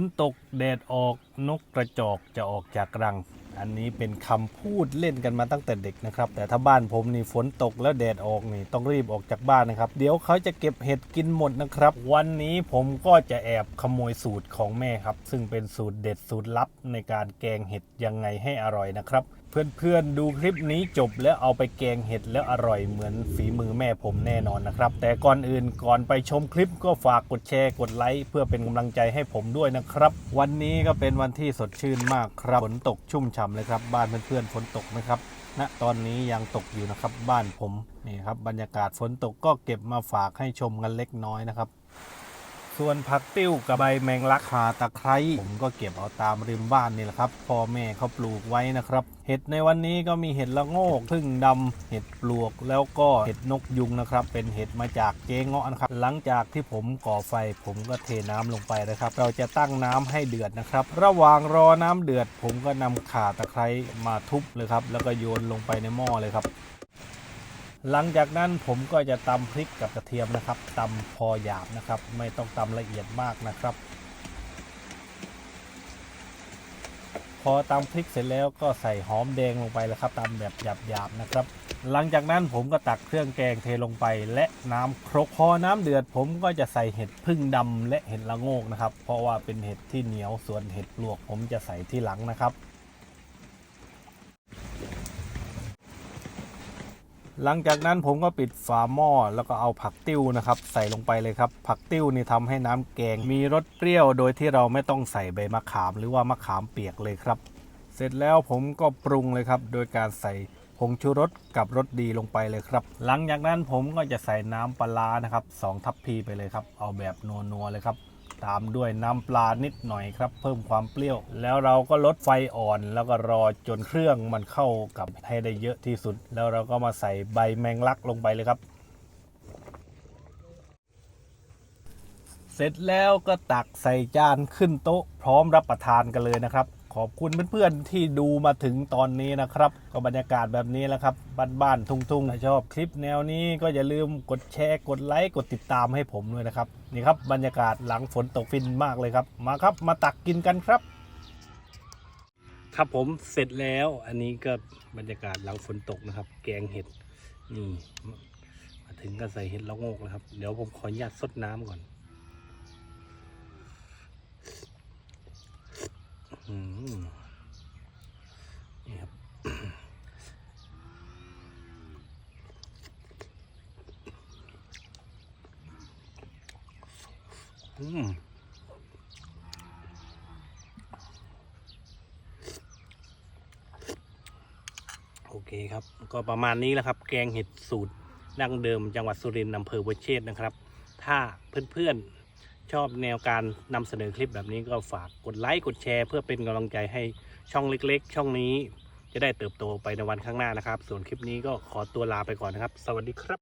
นตกแดดออกนกกระจอกจะออกจากรัง อันนี้เป็นคำพูดเล่นกันมาตั้งแต่เด็กนะครับ แต่ถ้าบ้านผมนี่ฝนตกแล้วแดดออกนี่ต้องรีบออกจากบ้านนะครับ เดี๋ยวเขาจะเก็บเห็ดกินหมดนะครับ วันนี้ผมก็จะแอบขโมยสูตรของแม่ครับ ซึ่งเป็นสูตรเด็ดสูตรลับในการแกงเห็ดยังไงให้อร่อยนะครับ เพื่อนๆดูคลิปนี้จบแล้วเอาไปแกงเห็ดแล้วอร่อยเหมือนฝีมือแม่ผมแน่นอนนะครับ แต่ก่อนอื่นก่อนไปชมคลิปก็ฝากกดแชร์กดไลค์เพื่อเป็นกำลังใจให้ผมด้วยนะครับ วันนี้ก็เป็นวันที่สดชื่นมากครับฝนตกชุ่มฉ่ำเลยครับ บ้านเพื่อนๆฝนตกไหมครับณตอนนี้ยังตกอยู่นะครับบ้านผมนี่ครับบรรยากาศฝนตกก็เก็บมาฝากให้ชมกันเล็กน้อยนะครับ ส่วนผักติ้วกับใบแมงลักขาตะไคร้ผมก็เก็บเอาตามริมบ้านนี่แหละครับพ่อแม่เขาปลูกไว้นะครับ เห็ดในวันนี้ก็มีเห็ดละโงกพึ่งดำเห็ดปลวกแล้วก็เห็ดนกยุงนะครับ เป็นเห็ดมาจากเจ๊เงาะนะครับ หลังจากที่ผมก่อไฟผมก็เทน้ำลงไปนะครับ เราจะตั้งน้ำให้เดือดนะครับ ระหว่างรอน้ำเดือด ผมก็นำขาตะไคร้มาทุบเลยครับ แล้วก็โยนลงไปในหม้อเลยครับ หลังจากนั้นผมก็จะตำพริกกับกระเทียมนะครับตำพอหยาบนะครับ ไม่ต้องตำละเอียดมากนะครับ พอตำพริกเสร็จแล้วก็ใส่หอมแดงลงไปแล้วครับตำแบบหยาบๆนะครับ หลังจากนั้นผมก็ตักเครื่องแกงเทลงไป และน้ำครกพอน้ำเดือด ผมก็จะใส่เห็ดพึ่งดำและเห็ดละโงกนะครับ เพราะว่าเป็นเห็ดที่เหนียวส่วนเห็ดปลวก ผมจะใส่ที่หลังนะครับ หลังจากนั้นผมก็ปิดฝาหม้อแล้วก็เอาผักติ้วนะครับ ใส่ลงไปเลยครับ ผักติ้วนี่ทำให้น้ำแกง มีรสเปรี้ยวโดยที่เราไม่ต้องใส่ใบมะขามหรือว่ามะขามเปียกเลยครับ เสร็จแล้วผมก็ปรุงเลยครับ โดยการใส่ผงชูรสกับรสดีลงไปเลยครับ หลังจากนั้นผมก็จะใส่น้ำปลาร้านะครับสองทัพพีไปเลยครับ เอาแบบนัวๆเลยครับ ตามด้วยน้ำปลานิดหน่อยครับ เพิ่มความเปรี้ยว แล้วเราก็ลดไฟอ่อน แล้วก็รอจนเครื่องมันเข้ากับให้ได้เยอะที่สุด แล้วเราก็มาใส่ใบแมงลักลงไปเลยครับ เสร็จแล้วก็ตักใส่จานขึ้นโต๊ะพร้อมรับประทานกันเลยนะครับ ขอบคุณเพื่อนๆที่ดูมาถึงตอนนี้นะครับ ก็บรรยากาศแบบนี้แหละครับ บ้านๆทุ่งๆถ้าชอบคลิปแนวนี้ก็อย่าลืมกดแชร์ กดไลค์ กดติดตามให้ผมด้วยนะครับ นี่ครับบรรยากาศหลังฝนตกฟินมากเลยครับ มาครับมาตักกินกันครับ ครับผมเสร็จแล้วอันนี้ก็บรรยากาศหลังฝนตกนะครับ แกงเห็ดนี่มาถึงก็ใส่เห็ดละโงกแล้วครับ เดี๋ยวผมขออนุญาตซดน้ำก่อน อืมนี่ครับ อืม โอเคครับ ก็ประมาณนี้แหละครับ แกงเห็ดสูตรดั้งเดิมจังหวัดสุรินทร์อำเภอวัวเชษนะครับ ถ้าเพื่อนๆ ชอบแนวการนำเสนอคลิปแบบนี้ก็ฝากกดไลค์กดแชร์เพื่อเป็นกำลังใจให้ช่องเล็กๆ ช่องนี้จะได้เติบโตไปในวันข้างหน้านะครับ ส่วนคลิปนี้ก็ขอตัวลาไปก่อนนะครับ สวัสดีครับ